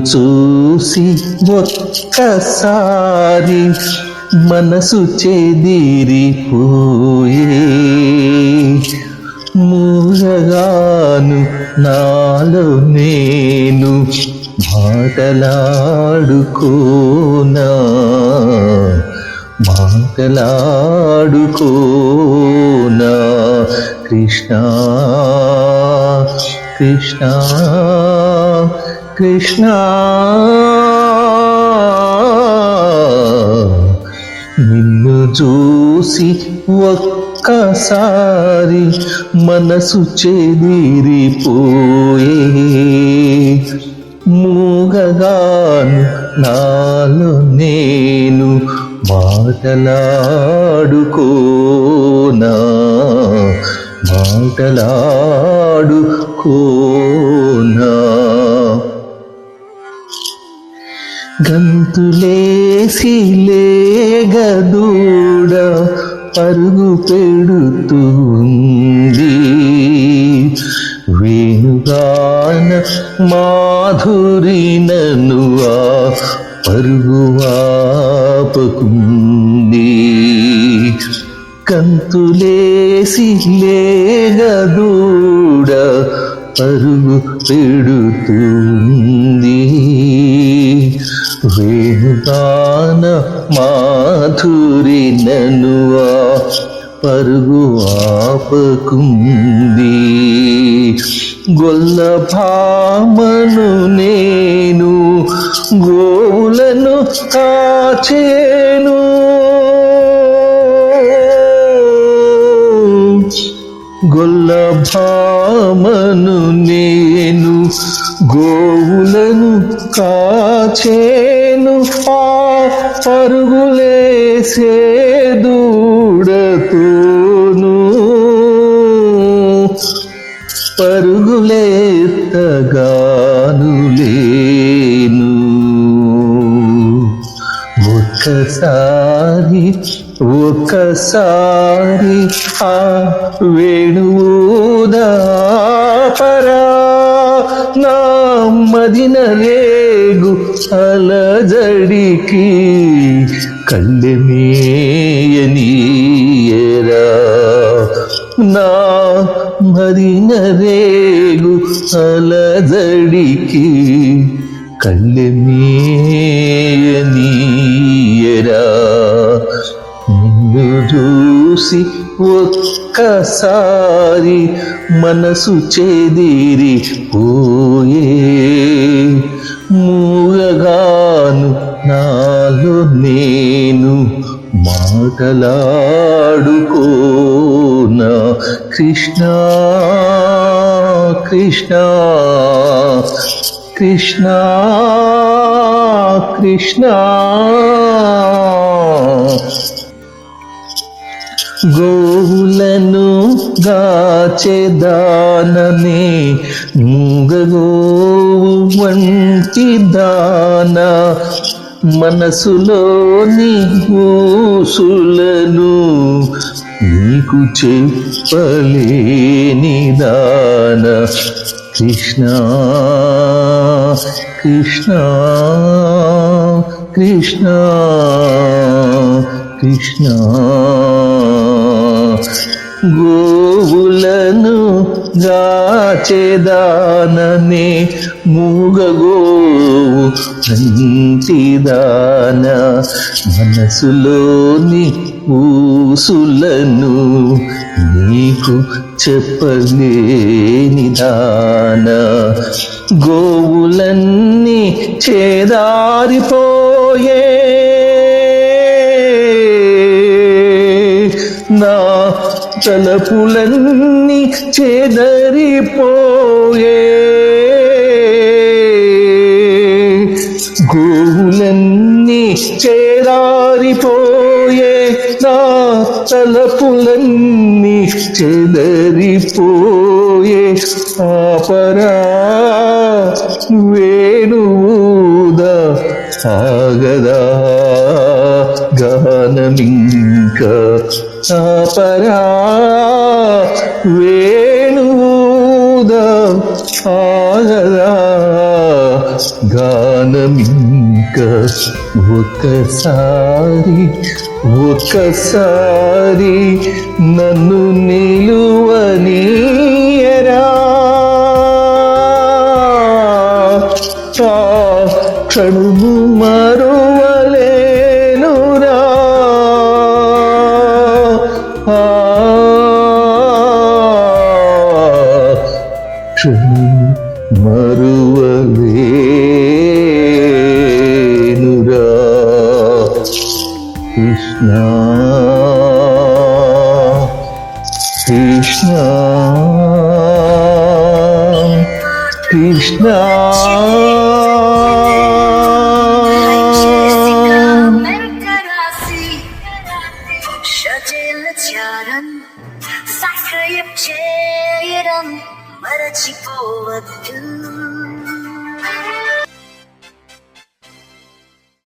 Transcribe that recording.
చూసి ఒక్కసారి మనసు చెదిరిపోయే మూలగాను నాలో నేను మాటలాడుకోనా? మాటలాడుకోనా? కృష్ణ కృష్ణ కృష్ణ. నిన్ను చూసి ఒక్కసారి మనసు చెదిరిపోయే మూగగాను నాలో నేను మాటలాడుకోనా? మాటలాడుకోనా? గంతులేసి లేగదూడ పరుగు పెడుతుంది. వేణుగాన మాధురి నన్ను ఆ పరుగు ఆపకుంది. కంతులేసి లేగదూడ పరుగు పెడుతుంది. వేణుగాన మాధురి ననువా పరుగు ఆపకుంది. గొల్ల భామను నేను గోలను కాచేను. గొల్లభామను నేను గోవులను కాచేను ఆ పరుగులేసే దూడతోను పరుగులేత్తగాను లేను. ఒక్కసారి ఒక్కసారి ఆ వేణువుదాపరా నా మదిన రేగు అలజడికి కళ్ళెమేయనీయరా నా మదిన రేగు అలజడికి కళ్ళెమేయనీయరా నిన్ను చూసి ఒక్కసారి మనసు చెదిరి పోయే మూగగాను నాలో నేను మాటలాడుకోన. కృష్ణ కృష్ణ కృష్ణ కృష్ణ. గోవులను గాచెదాననే మూగగోవు వంటి దాన. మనసులోని ఊసులను నీకు చెప్పలేని దాన. కృష్ణ కృష్ణ కృష్ణ. కృష్ణ. గోవులను గాచెదాననే మూగగోవు అంటిదాన మనసులోని ఊసులను నీకు చెప్పలేని దాన. గోవులన్నీ చేదారిపోయే తలపులన్నీ చెదరిపోయే. గోవులన్నీ చేరారిపోయే నా తలపులన్నీ చెదరిపోయే. ఆపరా వేణువుద సాగదా గానమింకా ఆపరా వేణువుద ఆగదా గాన ఒకసారి ఒక్కసారి నన్ను నిలువనీయరా. ఆ క్షణము మరువలేనురా. క్షణము మరువలేనురా కృష్ణ కృష్ణ కృష్ణ చేయడం మరచిపోవద్దు.